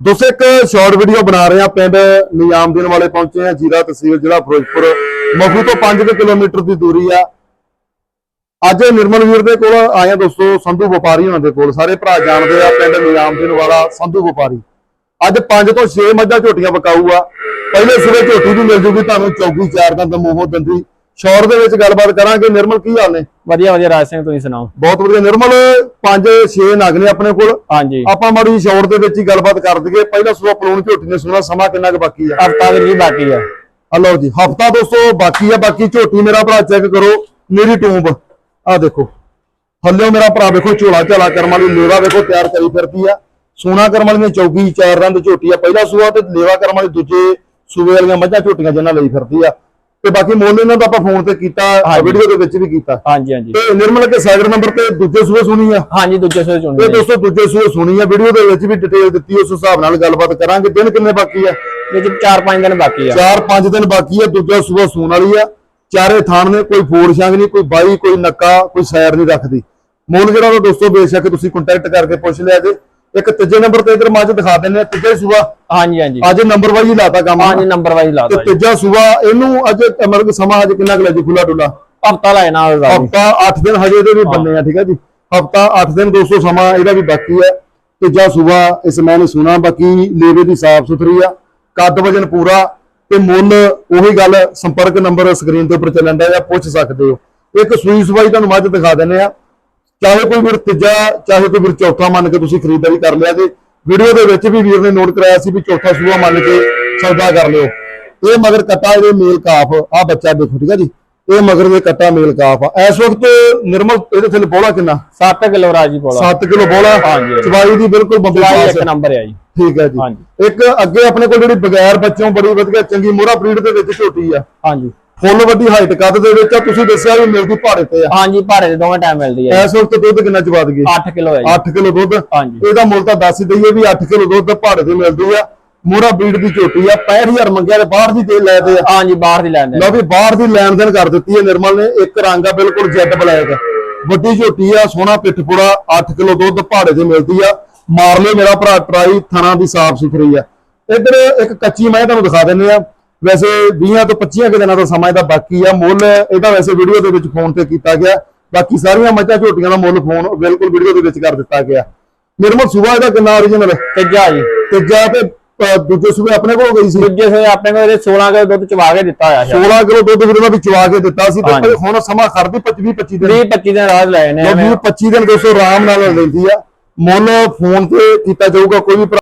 ਦੋਸਤੋ, ਇੱਕ short video ਬਣਾ ਰਹੇ ਆ ਪਿੰਡ ਨਿਯਾਮਦੀਨ ਵਾਲੇ ਪਹੁੰਚੇ ਆ ਜੀਰਾ ਤਹਿਸੀਲ ਜਿਹੜਾ ਫਿਰੋਜ਼ਪੁਰ। ਮਖੂ ਤੋਂ 5 ਕਿਲੋਮੀਟਰ ਦੀ ਦੂਰੀ ਆ। ਅੱਜ ਨਿਰਮਲ ਵੀਰ ਦੇ ਕੋਲ ਆਏ ਦੋਸਤੋ, ਸੰਧੂ ਵਪਾਰੀ ਉਹਨਾਂ ਦੇ ਕੋਲ। ਸਾਰੇ ਭਰਾ ਜਾਣਦੇ ਆ ਪਿੰਡ ਨਿਯਾਮਦੀਨ ਵਾਲਾ ਸੰਧੂ ਵਪਾਰੀ। ਅੱਜ 5 ਤੋਂ 6 ਮੱਝਾਂ ਝੋਟੀਆਂ ਪਕਾਊ ਆ ਪਹਿਲੇ ਸਿਰੇ ਝੋਟੀ ਵੀ ਮਿਲ ਜੂਗੀ, ਤੁਹਾਨੂੰ ਚੌਗੀ ਚਾਰ ਦੰਦ ਮੂੰਹੋਂ ਦੰਦੀ ਸ਼ੌਰ ਦੇ ਵਿੱਚ ਗੱਲਬਾਤ ਕਰਾਂਗੇ। ਨਿਰਮਲ ਕੀ ਹਾਲ ਨੇ? ਵਧੀਆ ਵਧੀਆ ਰਾਜ ਸਿੰਘ ਤੁਸੀਂ ਸੁਣਾਓ? ਬਹੁਤ ਵਧੀਆ। ਨਿਰਮਲ 5 6 ਨਗ ਨੇ ਆਪਣੇ ਕੋਲ। ਹਾਂਜੀ। ਆਪਾਂ ਮਾੜੀ ਸ਼ੌਰ ਦੇ ਵਿੱਚ ਹੀ ਗੱਲਬਾਤ ਕਰ ਦਈਏ। ਪਹਿਲਾਂ ਸੂਆ ਪਲੂਣ ਝੋਟੀ ਨੇ ਸੁਣਾ ਸਮਾਂ ਕਿੰਨਾ ਕੁ ਬਾਕੀ ਆ? ਹਫਤਾ ਜੀ ਬਾਕੀ ਆ। ਹਲੋ ਜੀ ਹਫਤਾ ਦੋਸਤੋ ਬਾਕੀ ਆ ਬਾਕੀ ਝੋਟੀ ਮੇਰਾ ਭਰਾ ਚੈੱਕ ਕਰੋ ਮੇਰੀ ਟੂੰਬ। ਆ ਦੇਖੋ ਥੱਲਿਓ ਮੇਰਾ ਭਰਾ ਵੇਖੋ ਝੋਲਾ ਝਾਲਾ ਕਰਮ ਵਾਲੀ ਲੇਵਾ ਵੇਖੋ ਤਿਆਰ ਕਰੀ ਫਿਰਦੀ ਆ। ਸੋਨਾ ਕਰਮ ਵਾਲੀ ਨੇ ਚੌਕੀ ਚਾਰ ਰੰਗ ਝੋਟੀ ਆ। ਪਹਿਲਾ ਸੂਆ ਤੇ ਲੇਵਾ ਕਰਮ ਵਾਲੀ ਦੂਜੇ ਸੂਵੇ ਵਾਲੀਆਂ ਮੱਝਾਂ ਝੋਟੀਆਂ ਜਿੰਨਾਂ ਲਈ ਫਿਰਦੀ ਆ। ਤੇ ਬਾਕੀ ਮੁੱਲ ਇਹਨਾਂ ਦਾ ਆਪਾਂ ਫੋਨ ਤੇ ਕੀਤਾ ਵੀਡੀਓ ਦੇ ਵਿੱਚ ਵੀ ਕੀਤਾ। ਹਾਂਜੀ ਹਾਂਜੀ। ਤੇ ਨਿਰਮਲ ਕੇ ਸਾਗਰ ਨੰਬਰ ਤੇ ਦੂਜੇ ਸੂਏ ਸੁਣੀ ਆ? ਹਾਂਜੀ ਦੂਜੇ ਸੋਏ ਤੇ ਚੁਣਦੇ ਦੋਸਤੋ ਦੂਜੇ ਸੂਏ ਸੁਣੀ ਆ ਵੀਡੀਓ ਦੇ ਵਿੱਚ ਵੀ ਡਿਟੇਲ ਦਿੱਤੀ ਉਸ ਹਿਸਾਬ ਨਾਲ ਗੱਲਬਾਤ ਕਰਾਂਗੇ। ਦਿਨ ਕਿੰਨੇ ਬਾਕੀ ਆ? ਵਿੱਚ 4-5 ਦਿਨ ਬਾਕੀ ਆ। ਚਾਰ ਪੰਜ ਦਿਨ ਬਾਕੀ ਆ ਦੂਜਾ ਸੂਆ ਸੂਣ ਵਾਲੀ ਆ। ਚਾਰੇ ਥਾਣ ਨੇ ਕੋਈ ਫੋੜ ਛੰਗ ਨਹੀਂ ਕੋਈ ਬਾਈ ਕੋਈ ਨੱਕਾ ਕੋਈ ਸੈਰ ਨਹੀਂ ਰੱਖਦੀ। ਮੁੱਲ ਜਿਹੜਾ ਉਹ ਦੋਸਤੋ ਬੇਸ਼ੱਕ ਤੁਸੀਂ ਕੰਟੈਕਟ ਕਰਕੇ ਪੁੱਛ ਲਿਆ ਜੇ। ਇੱਕ ਤੀਜੇ ਨੰਬਰ ਤੇ ਇਧਰ ਮੱਝ ਦਿਖਾ ਦਿੰਨੇ ਆ ਤੀਜੇ ਸੂਆ ਹਾਂਜੀ ਹਾਂਜੀ। ਅੱਜ ਨੰਬਰ ਵਾਈਜ਼ ਲਾਤਾ ਕੰਮ। ਹਾਂਜੀ ਨੰਬਰ ਵਾਈਜ਼ ਤੇ ਲਾਤਾ ਜੀ। ਤੀਜਾ ਸੂਆ ਇਹਨੂੰ ਅੱਜ ਮਤਲਬ ਕਿ ਸਮਾਂ ਅੱਜ ਕਿੰਨਾ ਕੁ ਲੱਜੂ ਖੁੱਲਾ ਡੁੱਲਾ ਹਫਤਾ ਲਾਇਆ ਜੀ। ਹਫਤਾ 8 ਦਿਨ ਹਜੇ ਇਹਦੇ ਵੀ ਬੰਨੇ ਆ ਠੀਕ ਆ ਜੀ? ਹਫਤਾ 8 ਦਿਨ 200 ਸਮਾਂ ਇਹਦਾ ਵੀ ਬਾਕੀ ਹੈ ਤੀਜਾ ਸੂਆ ਇਸ ਮੈਂ ਨੇ ਸੁਣਾ ਬਾਕੀ ਲੇਵੇ ਦੀ ਸਾਫ਼ ਸੁਥਰੀ ਆ ਕੱਦ ਵਜਨ ਪੂਰਾ ਤੇ ਮੁੱਲ ਉਹੀ ਗੱਲ ਸੰਪਰਕ ਨੰਬਰ ਸਕਰੀਨ ਦੇ ਉੱਪਰ ਚੱਲਣ ਦਾ ਪੁੱਛ ਸਕਦੇ ਹੋ। ਇੱਕ ਸੂਈ ਸਵਾਈ ਤੁਹਾਨੂੰ ਮੱਝ ਦਿਖਾ ਦਿੰਨੇ ਆ। ਚਾਹੇ ਕੋਈ ਵੀਰ ਤੀਜਾ ਚਾਹੇ ਕੋਈ ਵੀਰ ਚੌਥਾ ਮੰਨ ਕੇ ਤੁਸੀਂ ਖਰੀਦਦਾਰੀ ਕਰ ਲਿਆ ਤੇ ਵੀਡੀਓ ਦੇ ਵਿੱਚ ਵੀ ਵੀਰ ਨੇ ਨੋਟ ਕਰਾਇਆ ਸੀ ਵੀ ਚੌਥਾ ਸੂਆ ਮੰਨ ਕੇ ਸੌਦਾ ਕਰ ਲਿਓ। ਇਹ ਮਗਰ ਕੱਟਾ ਇਹਦੇ ਮੇਲ ਕਾਫ ਆ ਬੱਚਾ ਦੇਖੋ ਠੀਕ ਆ ਜੀ? ਇਹ ਮਗਰ ਦੇ ਕੱਟਾ ਮੇਲ ਕਾਫ ਆ। ਇਸ ਵਕਤ ਨਿਰਮਲ ਇਹਦੇ ਥੱਲੇ ਬੋਲਾ ਕਿੰਨਾ? 7 ਕਿਲੋ ਰਾਜੀ ਪੋਲਾ 7 ਕਿਲੋ ਬੋਲਾ। ਹਾਂਜੀ। ਚਵਾਈ ਦੀ ਬਿਲਕੁਲ ਬੰਬੀ ਪਾਸ ਇੱਕ ਨੰਬਰ ਆ ਜੀ। ਠੀਕ ਹੈ ਜੀ। ਇੱਕ ਅੱਗੇ ਆਪਣੇ ਕੋਲ ਜਿਹੜੀ ਬਗੈਰ ਬੱਚੋਂ ਬੜੀ ਵਧੀਆ ਚੰਗੀ ਮੋਹਰਾ ਬਰੀਡ ਦੇ ਵਿੱਚ ਝੋਟੀ ਆ। ਹਾਂਜੀ। ਫੁੱਲ ਵੱਡੀ ਹਾਈਟ ਕੱਦ ਦੇ ਵਿੱਚ ਆ ਤੁਸੀਂ ਦੱਸਿਆ ਵੀ ਮਿਲਦੀ ਪਹਾੜੇ ਤੇ ਆ। ਹਾਂਜੀ ਭਾਰੇ ਦੇ ਦੋਵੇਂ ਟਾਈਮ ਮਿਲਦੀ ਆ ਇਸ ਵਕਤ ਦੁੱਧ ਕਿੰਨਾ ਚਵਾ ਦਈਏ? 8 ਕਿਲੋ ਹੈ ਜੀ। 8 ਕਿਲੋ ਦੁੱਧ। ਹਾਂਜੀ। ਇਹਦਾ ਮੁੱਲ ਤਾਂ ਦੱਸ ਹੀ ਦਈਏ ਵੀ 8 ਕਿਲੋ ਦੁੱਧ ਪਹਾੜੇ ਤੇ ਮਿਲਦੀ ਆ। ਮੋਹਰਾ ਬਰੀਡ ਦੀ ਝੋਟੀ ਆ 65000 ਮੰਗਿਆ ਤੇ ਬਾਹਰ ਦੀ ਦੇ ਲੈ ਤੇ ਆ। ਹਾਂਜੀ ਬਾਹਰ ਦੀ ਲੈਂਦੇ ਲਓ ਵੀ ਬਾਹਰ ਦੀ ਲੈਣ ਦੇਣ ਕਰ ਦਿੱਤੀ ਹੈ ਨਿਰਮਲ ਨੇ। ਇੱਕ ਰੰਗ ਆ ਬਿਲਕੁਲ ਜੈਡ ਬਲੈਕ ਵੱਡੀ ਝੋਟੀ ਆ ਸੋਹਣਾ ਪਿੱਠਪੂੜਾ 8 ਕਿਲੋ ਦੁੱਧ ਪਹਾੜੇ ਤੇ ਮਿਲਦੀ ਆ। ਮਾਰ ਲਿਓ ਮੇਰਾ ਭਰਾ ਟਰਾਈ ਥਣਾ ਦੀ ਸਾਫ਼ ਸੁਥਰੀ ਆ। ਇੱਧਰ ਇੱਕ ਕੱਚੀ ਮੈਂ ਤੁਹਾਨੂੰ ਦਿਖਾ ਦਿੰਨੇ ਆ। ਵੈਸੇ 20 ਤੋਂ 25 ਕੁ ਦਿਨਾਂ ਦਾ ਸਮਾਂ ਇਹਦਾ ਬਾਕੀ ਆ ਮੁੱਲ ਇਹਦਾ ਵੈਸੇ ਵੀਡੀਓ ਦੇ ਵਿੱਚ ਫੋਨ ਤੇ ਕੀਤਾ ਗਿਆ। ਬਾਕੀ ਸਾਰੀਆਂ ਮੱਝਾਂ ਝੋਟੀਆਂ ਦਾ ਮੁੱਲ ਫੋਨ ਬਿਲਕੁਲ ਵੀਡੀਓ ਦੇ ਵਿੱਚ ਕਰ ਦਿੱਤਾ ਗਿਆ। ਨਿਰਮਲ ਸੁਭਾ ਇਹਦਾ ਕਿੰਨਾ ਓਰੀਜਨਲ ਤੀਜਾ ਜੀ। ਤੀਜਾ ਤੇ ਦੂਜੇ ਸੂਬੇ ਆਪਣੇ ਕੋਲ ਗਈ ਸੀ? ਦੂਜੇ ਸੋਏ ਆਪਣੇ ਕੋਲ ਇਹਦੇ 16 ਕਿਲੋ ਦੁੱਧ ਚਵਾ ਕੇ ਦਿੱਤਾ ਹੋਇਆ ਹੈ 16 ਕਿਲੋ ਦੁੱਧ ਵੀਰ ਦਾ ਵੀ ਚਵਾ ਕੇ ਦਿੱਤਾ ਸੀ ਤੇ। ਹੁਣ ਸਮਾਂ ਖੜਦੀ 25 25 ਦਿਨ। 20 25 ਦਿਨ ਰਾਜ ਲਏ ਨੇ ਉਹ 25 ਦਿਨ 200 ਆਰਾਮ ਨਾਲ ਲੈਂਦੀ ਆ। ਮੁੱਲ ਫੋਨ ਤੇ ਕੀਤਾ ਜਾਊਗਾ ਕੋਈ ਵੀ